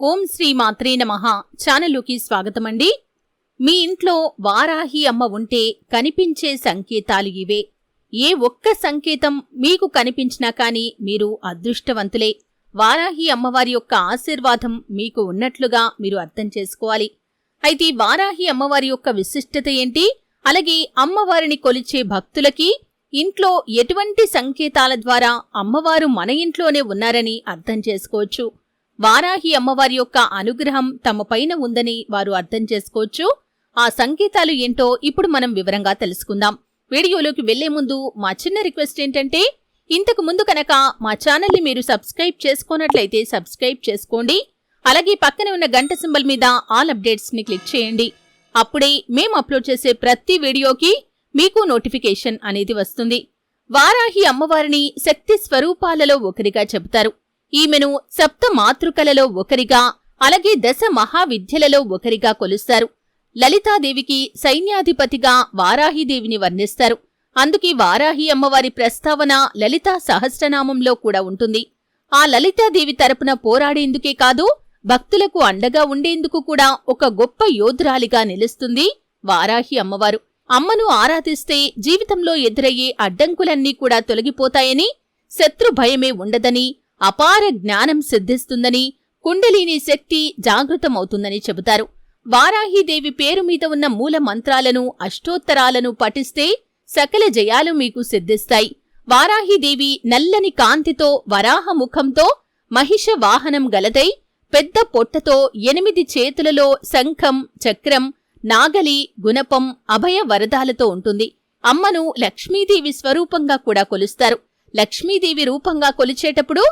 ఓం శ్రీ మాత్రే నమః. ఛానల్లోకి స్వాగతమండి. మీ ఇంట్లో వారాహి అమ్మ ఉంటే కనిపించే సంకేతాలు ఇవే. ఏ ఒక్క సంకేతం మీకు కనిపించినా కానీ మీరు అదృష్టవంతులే. వారాహి అమ్మవారి యొక్క ఆశీర్వాదం మీకు ఉన్నట్లుగా మీరు అర్థం చేసుకోవాలి. అయితే వారాహి అమ్మవారి యొక్క విశిష్టత ఏంటి? అలాగే అమ్మవారిని కొలిచే భక్తులకి ఇంట్లో ఎటువంటి సంకేతాల ద్వారా అమ్మవారు మన ఇంట్లోనే ఉన్నారని అర్థం చేసుకోవచ్చు. వారాహి అమ్మవారి యొక్క అనుగ్రహం తమ పైన ఉందని వారు అర్థం చేసుకోవచ్చు. ఆ సంకేతాలు ఏంటో ఇప్పుడు మనం వివరంగా తెలుసుకుందాం. వీడియోలోకి వెళ్ళే ముందు మా చిన్న రిక్వెస్ట్ ఏంటంటే ఇంతకు ముందు కనుక మా ఛానల్ని మీరు సబ్స్క్రైబ్ చేసుకున్నట్లయితే సబ్స్క్రైబ్ చేసుకోండి. అలాగే పక్కనే ఉన్న గంట సింబల్ మీద ఆల్ అప్డేట్స్ని క్లిక్ చేయండి. అప్పుడే మేము అప్లోడ్ చేసే ప్రతి వీడియోకి మీకు నోటిఫికేషన్ అనేది వస్తుంది. వారాహి అమ్మవారిని శక్తి స్వరూపాలలో ఒకరిగా చెబుతారు. ఈమెను సప్త మాతృకలలో ఒకరిగా అలాగే దశ మహావిద్యలలో ఒకరిగా కొలుస్తారు. లలితాదేవికి సైన్యాధిపతిగా వారాహిదేవిని వర్ణిస్తారు. అందుకే వారాహి అమ్మవారి ప్రస్తావన లలితా సహస్రనామంలో కూడా ఉంటుంది. ఆ లలితాదేవి తరపున పోరాడేందుకే కాదు భక్తులకు అండగా ఉండేందుకు కూడా ఒక గొప్ప యోధురాలిగా నిలుస్తుంది వారాహి అమ్మవారు. అమ్మను ఆరాధిస్తే జీవితంలో ఎదురయ్యే అడ్డంకులన్నీ కూడా తొలగిపోతాయని శత్రు భయమే ఉండదని అపార జ్ఞానం సిద్ధిస్తుందని కుండలిని శక్తి జాగృతమవుతుందని చెబుతారు. వారాహీదేవి పేరు మీద ఉన్న మూల మంత్రాలను అష్టోత్తరాలను పఠిస్తే సకల జయాలు మీకు సిద్ధిస్తాయి. వారాహీదేవి నల్లని కాంతితో వరాహ ముఖంతో మహిష వాహనం గలదై పెద్ద పొట్టతో ఎనిమిది చేతులలో శంఖం చక్రం నాగలి గుణపం అభయ వరదాలతో ఉంటుంది. అమ్మను లక్ష్మీదేవి స్వరూపంగా కూడా కొలుస్తారు. లక్ష్మీదేవి రూపంగా కొలిచేటప్పుడు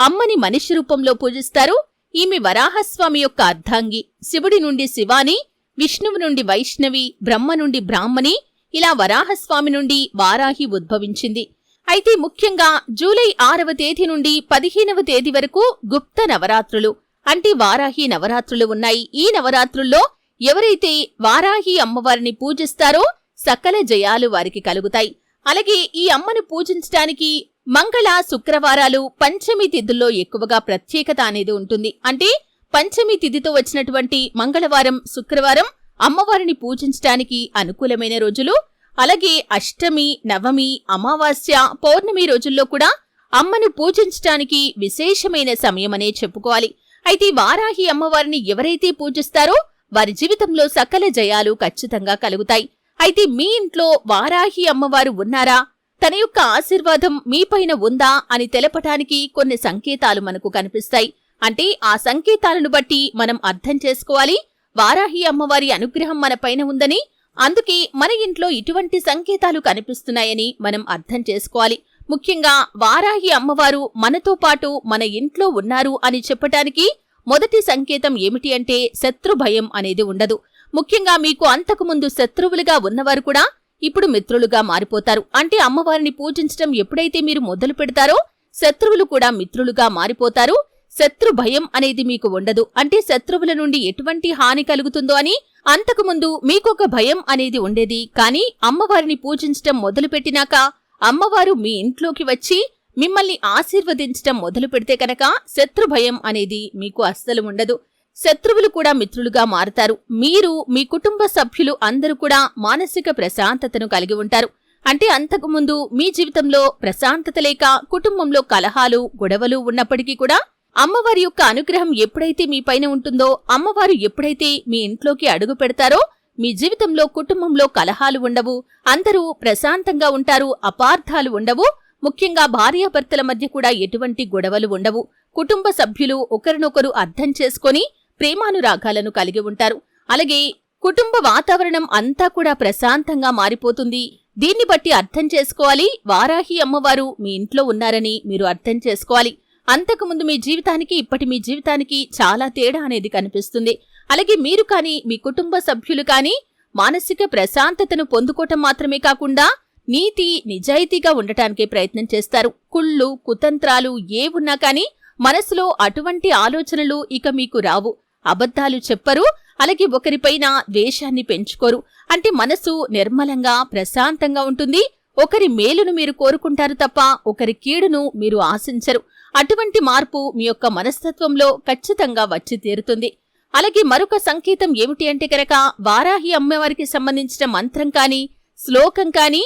అమ్మని మనిషి రూపంలో పూజిస్తారు. ఈమె వరాహస్వామి యొక్క అర్ధాంగి. శివుడి నుండి శివాని విష్ణువు నుండి వైష్ణవి బ్రహ్మ నుండి బ్రాహ్మణి ఇలా వరాహస్వామి నుండి వారాహి ఉద్భవించింది. అయితే ముఖ్యంగా జూలై ఆరవ తేదీ నుండి పదిహేనవ తేదీ వరకు గుప్త నవరాత్రులు అంటే వారాహి నవరాత్రులు ఉన్నాయి. ఈ నవరాత్రుల్లో ఎవరైతే వారాహి అమ్మవారిని పూజిస్తారో సకల జయాలు వారికి కలుగుతాయి. అలాగే ఈ అమ్మను పూజించడానికి మంగళ శుక్రవారాలు పంచమి తిథుల్లో ఎక్కువగా ప్రత్యేకత అనేది ఉంటుంది. అంటే పంచమి తిథితో వచ్చినటువంటి మంగళవారం శుక్రవారం అమ్మవారిని పూజించడానికి అనుకూలమైన రోజులు. అలాగే అష్టమి నవమి అమావాస్య పౌర్ణమి రోజుల్లో కూడా అమ్మను పూజించటానికి విశేషమైన సమయమనే చెప్పుకోవాలి. అయితే వారాహి అమ్మవారిని ఎవరైతే పూజిస్తారో వారి జీవితంలో సకల జయాలు ఖచ్చితంగా కలుగుతాయి. అయితే మీ ఇంట్లో వారాహి అమ్మవారు ఉన్నారా? తన యొక్క ఆశీర్వాదం మీపైన ఉందా అని తెలపటానికి కొన్ని సంకేతాలు మనకు కనిపిస్తాయి. అంటే ఆ సంకేతాలను బట్టి మనం అర్థం చేసుకోవాలి. వారాహి అమ్మవారి అనుగ్రహం మన పైన ఉందని అందుకే మన ఇంట్లో ఇటువంటి సంకేతాలు కనిపిస్తున్నాయని మనం అర్థం చేసుకోవాలి. ముఖ్యంగా వారాహి అమ్మవారు మనతో పాటు మన ఇంట్లో ఉన్నారు అని చెప్పటానికి మొదటి సంకేతం ఏమిటి అంటే శత్రు భయం అనేది ఉండదు. ముఖ్యంగా మీకు అంతకుముందు శత్రువులుగా ఉన్నవారు కూడా ఇప్పుడు మిత్రులుగా మారిపోతారు. అంటే అమ్మవారిని పూజించడం ఎప్పుడైతే మీరు మొదలు పెడతారో శత్రువులు కూడా మిత్రులుగా మారిపోతారు. శత్రు భయం అనేది మీకు ఉండదు. అంటే శత్రువుల నుండి ఎటువంటి హాని కలుగుతుందో అని అంతకుముందు మీకొక భయం అనేది ఉండేది. కానీ అమ్మవారిని పూజించటం మొదలుపెట్టినాక అమ్మవారు మీ ఇంట్లోకి వచ్చి మిమ్మల్ని ఆశీర్వదించటం మొదలు పెడితే కనుక శత్రు భయం అనేది మీకు అస్సలు ఉండదు. శత్రువులు కూడా మిత్రులుగా మారతారు. మీరు మీ కుటుంబ సభ్యులు అందరూ కూడా మానసిక ప్రశాంతతను కలిగి ఉంటారు. అంటే అంతకుముందు మీ జీవితంలో ప్రశాంతత లేక కుటుంబంలో కలహాలు గొడవలు ఉన్నప్పటికీ కూడా అమ్మవారి యొక్క అనుగ్రహం ఎప్పుడైతే మీ పైన ఉంటుందో అమ్మవారు ఎప్పుడైతే మీ ఇంట్లోకి అడుగు పెడతారో మీ జీవితంలో కుటుంబంలో కలహాలు ఉండవు. అందరూ ప్రశాంతంగా ఉంటారు అపార్థాలు ఉండవు. ముఖ్యంగా భార్యాభర్తల మధ్య కూడా ఎటువంటి గొడవలు ఉండవు. కుటుంబ సభ్యులు ఒకరినొకరు అర్థం చేసుకొని ప్రేమానురాగాలను కలిగి ఉంటారు. అలాగే కుటుంబ వాతావరణం అంతా కూడా ప్రశాంతంగా మారిపోతుంది. దీన్ని బట్టి అర్థం చేసుకోవాలి. వారాహి అమ్మవారు మీ ఇంట్లో ఉన్నారని మీరు అర్థం చేసుకోవాలి. అంతకుముందు మీ జీవితానికి ఇప్పటి మీ జీవితానికి చాలా తేడా అనేది కనిపిస్తుంది. అలాగే మీరు కానీ మీ కుటుంబ సభ్యులు కానీ మానసిక ప్రశాంతతను పొందుకోవటం మాత్రమే కాకుండా నీతి నిజాయితీగా ఉండటానికే ప్రయత్నం చేస్తారు. కుళ్ళు కుతంత్రాలు ఏ ఉన్నా కానీ మనసులో అటువంటి ఆలోచనలు ఇక మీకు రావు. అబద్ధాలు చెప్పరు అలాగే ఒకరిపైన ద్వేషాన్ని పెంచుకోరు. అంటే మనసు నిర్మలంగా ప్రశాంతంగా ఉంటుంది. ఒకరి మేలును మీరు కోరుకుంటారు తప్ప ఒకరి కీడును మీరు ఆశించరు. అటువంటి మార్పు మీ యొక్క మనస్తత్వంలో ఖచ్చితంగా వచ్చి తీరుతుంది. అలాగే మరొక సంకేతం ఏమిటి అంటే కనుక వారాహి అమ్మవారికి సంబంధించిన మంత్రం కానీ శ్లోకం కానీ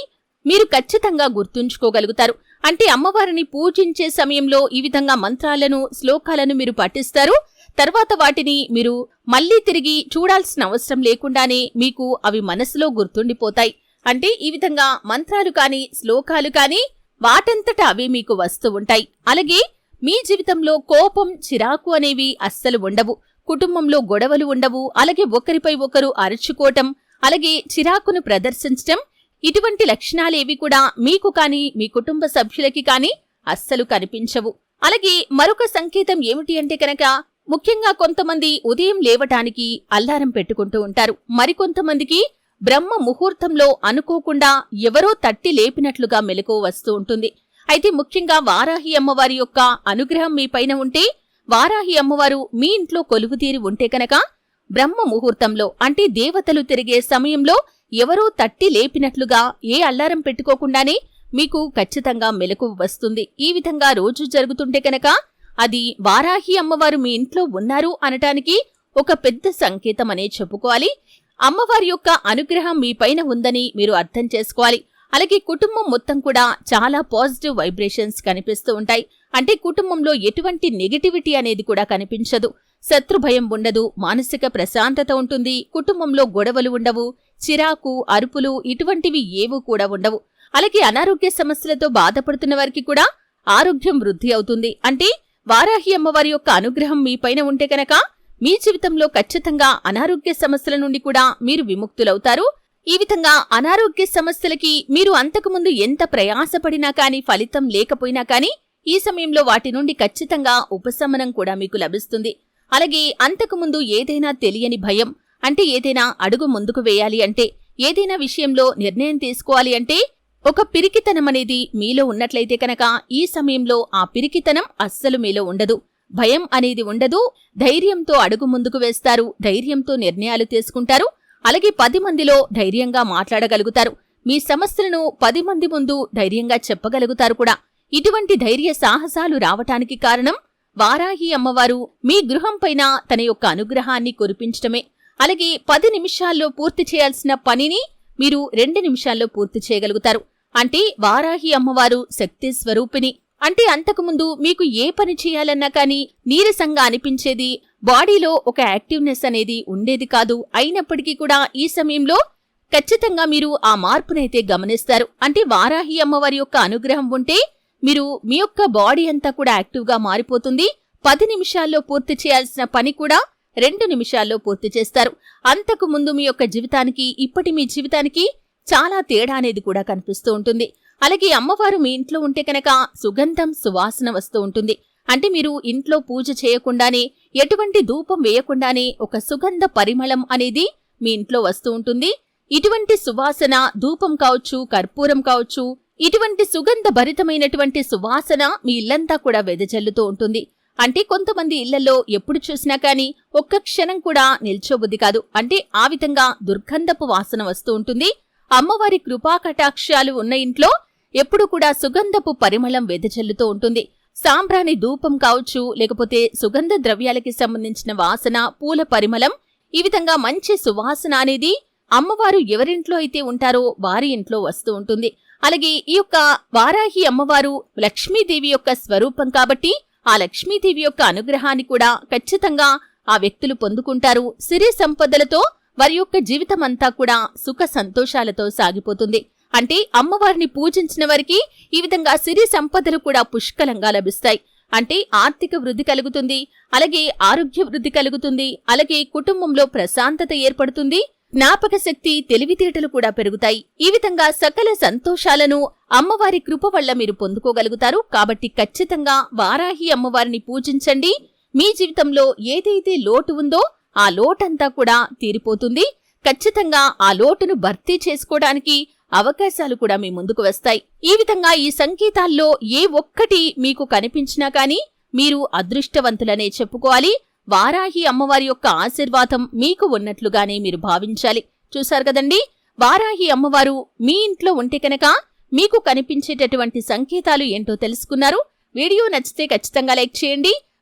మీరు ఖచ్చితంగా గుర్తుంచుకోగలుగుతారు. అంటే అమ్మవారిని పూజించే సమయంలో ఈ విధంగా మంత్రాలను శ్లోకాలను మీరు పఠిస్తారు. తర్వాత వాటిని మీరు మళ్ళీ తిరిగి చూడాల్సిన అవసరం లేకుండానే మీకు అవి మనసులో గుర్తుండిపోతాయి. అంటే ఈ విధంగా మంత్రాలు కాని శ్లోకాలు కాని వాటంతట అవి మీకు వస్తూ ఉంటాయి. అలాగే మీ జీవితంలో కోపం చిరాకు అనేవి అస్సలు ఉండవు. కుటుంబంలో గొడవలు ఉండవు. అలాగే ఒకరిపై ఒకరు అరుచుకోవటం అలాగే చిరాకును ప్రదర్శించటం ఇటువంటి లక్షణాలేవి కూడా మీకు కాని మీ కుటుంబ సభ్యులకి కాని అస్సలు కనిపించవు. అలాగే మరొక సంకేతం ఏమిటి అంటే కనుక ముఖ్యంగా కొంతమంది ఉదయం లేవటానికి అల్లారం పెట్టుకుంటూ ఉంటారు. మరికొంతమందికి బ్రహ్మ ముహూర్తంలో అనుకోకుండా ఎవరో తట్టి లేపినట్లుగా మెలకు వస్తూ ఉంటుంది. అయితే ముఖ్యంగా వారాహి అమ్మవారి యొక్క అనుగ్రహం మీ పైన ఉంటే వారాహి అమ్మవారు మీ ఇంట్లో కొలువుతీరి ఉంటే కనుక బ్రహ్మ ముహూర్తంలో అంటే దేవతలు తిరిగే సమయంలో ఎవరో తట్టి లేపినట్లుగా ఏ అల్లారం పెట్టుకోకుండానే మీకు ఖచ్చితంగా మెలకు వస్తుంది. ఈ విధంగా రోజు జరుగుతుంటే కనుక అది వారాహి అమ్మవారు మీ ఇంట్లో ఉన్నారు అనటానికి ఒక పెద్ద సంకేతం అనే చెప్పుకోవాలి. అమ్మవారి యొక్క అనుగ్రహం మీ పైన ఉందని మీరు అర్థం చేసుకోవాలి. అలాగే కుటుంబం మొత్తం కూడా చాలా పాజిటివ్ వైబ్రేషన్స్ కనిపిస్తూ ఉంటాయి. అంటే కుటుంబంలో ఎటువంటి నెగటివిటీ అనేది కూడా కనిపించదు. శత్రు భయం ఉండదు మానసిక ప్రశాంతత ఉంటుంది కుటుంబంలో గొడవలు ఉండవు చిరాకు అరుపులు ఇటువంటివి ఏవూ కూడా ఉండవు. అలాగే అనారోగ్య సమస్యలతో బాధపడుతున్న వారికి కూడా ఆరోగ్యం వృద్ధి అవుతుంది. అంటే వారాహి అమ్మవారి యొక్క అనుగ్రహం మీపైన ఉంటే కనుక మీ జీవితంలో ఖచ్చితంగా అనారోగ్య సమస్యల నుండి కూడా మీరు విముక్తులవుతారు. ఈ విధంగా అనారోగ్య సమస్యలకి మీరు అంతకుముందు ఎంత ప్రయాసపడినా కాని ఫలితం లేకపోయినా కాని ఈ సమయంలో వాటి నుండి ఖచ్చితంగా ఉపశమనం కూడా మీకు లభిస్తుంది. అలాగే అంతకుముందు ఏదైనా తెలియని భయం అంటే ఏదైనా అడుగు ముందుకు వేయాలి అంటే ఏదైనా విషయంలో నిర్ణయం తీసుకోవాలి అంటే ఒక పిరికితనం అనేది మీలో ఉన్నట్లయితే కనుక ఈ సమయంలో ఆ పిరికితనం అస్సలు మీలో ఉండదు. భయం అనేది ఉండదు. ధైర్యంతో అడుగు ముందుకు వేస్తారు. ధైర్యంతో నిర్ణయాలు తీసుకుంటారు. అలాగే పది మందిలో ధైర్యంగా మాట్లాడగలుగుతారు. మీ సమస్యలను పది మంది ముందు ధైర్యంగా చెప్పగలుగుతారు కూడా. ఇటువంటి ధైర్య సాహసాలు రావటానికి కారణం వారాహి అమ్మవారు మీ గృహం పైన తన యొక్క అనుగ్రహాన్ని కురిపించటమే. అలాగే పది నిమిషాల్లో పూర్తి చేయాల్సిన పనిని మీరు రెండు నిమిషాల్లో పూర్తి చేయగలుగుతారు. అంటే వారాహి అమ్మవారు శక్తి స్వరూపిణి. అంటే అంతకుముందు మీకు ఏ పని చేయాలన్నా కానీ నీరసంగా అనిపించేది బాడీలో ఒక యాక్టివ్నెస్ అనేది ఉండేది కాదు. అయినప్పటికీ కూడా ఈ సమయంలో ఖచ్చితంగా మీరు ఆ మార్పునైతే గమనిస్తారు. అంటే వారాహి అమ్మవారి యొక్క అనుగ్రహం ఉంటే మీరు మీ యొక్క బాడీ అంతా కూడా యాక్టివ్గా మారిపోతుంది. పది నిమిషాల్లో పూర్తి చేయాల్సిన పని కూడా రెండు నిమిషాల్లో పూర్తి చేస్తారు. అంతకు ముందు మీ యొక్క జీవితానికి ఇప్పటి మీ జీవితానికి చాలా తేడా అనేది కూడా కనిపిస్తూ ఉంటుంది. అలాగే అమ్మవారు మీ ఇంట్లో ఉంటే కనుక సుగంధం సువాసన వస్తూ ఉంటుంది. అంటే మీరు ఇంట్లో పూజ చేయకుండానే ఎటువంటి ధూపం వేయకుండానే ఒక సుగంధ పరిమళం అనేది మీ ఇంట్లో వస్తూ ఉంటుంది. ఇటువంటి సువాసన ధూపం కావచ్చు కర్పూరం కావచ్చు ఇటువంటి సుగంధ భరితమైనటువంటి సువాసన మీ ఇల్లంతా కూడా వెదజల్లుతూ ఉంటుంది. అంటే కొంతమంది ఇళ్ళలో ఎప్పుడు చూసినా కానీ ఒక్క క్షణం కూడా నిల్చోబుద్ది కాదు. అంటే ఆ విధంగా దుర్గంధపు వాసన వస్తూ ఉంటుంది. అమ్మవారి కృపా కటాక్షాలు ఉన్న ఇంట్లో ఎప్పుడు కూడా సుగంధపు పరిమళం వెదజల్లుతూ ఉంటుంది. సాంబ్రాణి ధూపం కావచ్చు లేకపోతే సుగంధ ద్రవ్యాలకి సంబంధించిన వాసన పూల పరిమళం ఈ విధంగా మంచి సువాసన అనేది అమ్మవారు ఎవరింట్లో అయితే ఉంటారో వారి ఇంట్లో వస్తూ ఉంటుంది. అలాగే ఈ యొక్క వారాహి అమ్మవారు లక్ష్మీదేవి యొక్క స్వరూపం కాబట్టి ఆ లక్ష్మీదేవి యొక్క అనుగ్రహాన్ని కూడా ఖచ్చితంగా ఆ వ్యక్తులు పొందుకుంటారు. సిరి సంపదలతో వారి యొక్క జీవితం అంతా కూడా సుఖ సంతోషాలతో సాగిపోతుంది. అంటే అమ్మవారిని పూజించిన వారికి ఈ విధంగా సిరి సంపదలు కూడా పుష్కలంగా లభిస్తాయి. అంటే ఆర్థిక వృద్ధి కలుగుతుంది అలాగే ఆరోగ్య వృద్ధి కలుగుతుంది అలాగే కుటుంబంలో ప్రశాంతత ఏర్పడుతుంది జ్ఞాపక శక్తి తెలివితేటలు కూడా పెరుగుతాయి. ఈ విధంగా సకల సంతోషాలను అమ్మవారి కృప వల్ల మీరు పొందుకోగలుగుతారు. కాబట్టి ఖచ్చితంగా వారాహి అమ్మవారిని పూజించండి. మీ జీవితంలో ఏదైతే లోటు ఉందో ఆ లోటంతా కూడా తీరిపోతుంది. ఖచ్చితంగా ఆ లోటును భర్తీ చేసుకోవడానికి అవకాశాలు కూడా మీ ముందుకు వస్తాయి. ఈ విధంగా ఈ సంకేతాల్లో ఏ ఒక్కటి మీకు కనిపించినా కానీ మీరు అదృష్టవంతులనే చెప్పుకోవాలి. వారాహి అమ్మవారి యొక్క ఆశీర్వాదం మీకు ఉన్నట్లుగానే మీరు భావించాలి. చూశారు కదండి? వారాహి అమ్మవారు మీ ఇంట్లో ఉంటే కనుక మీకు కనిపించేటటువంటి సంకేతాలు ఏంటో తెలుసుకున్నారు. వీడియో నచ్చితే ఖచ్చితంగా లైక్ చేయండి.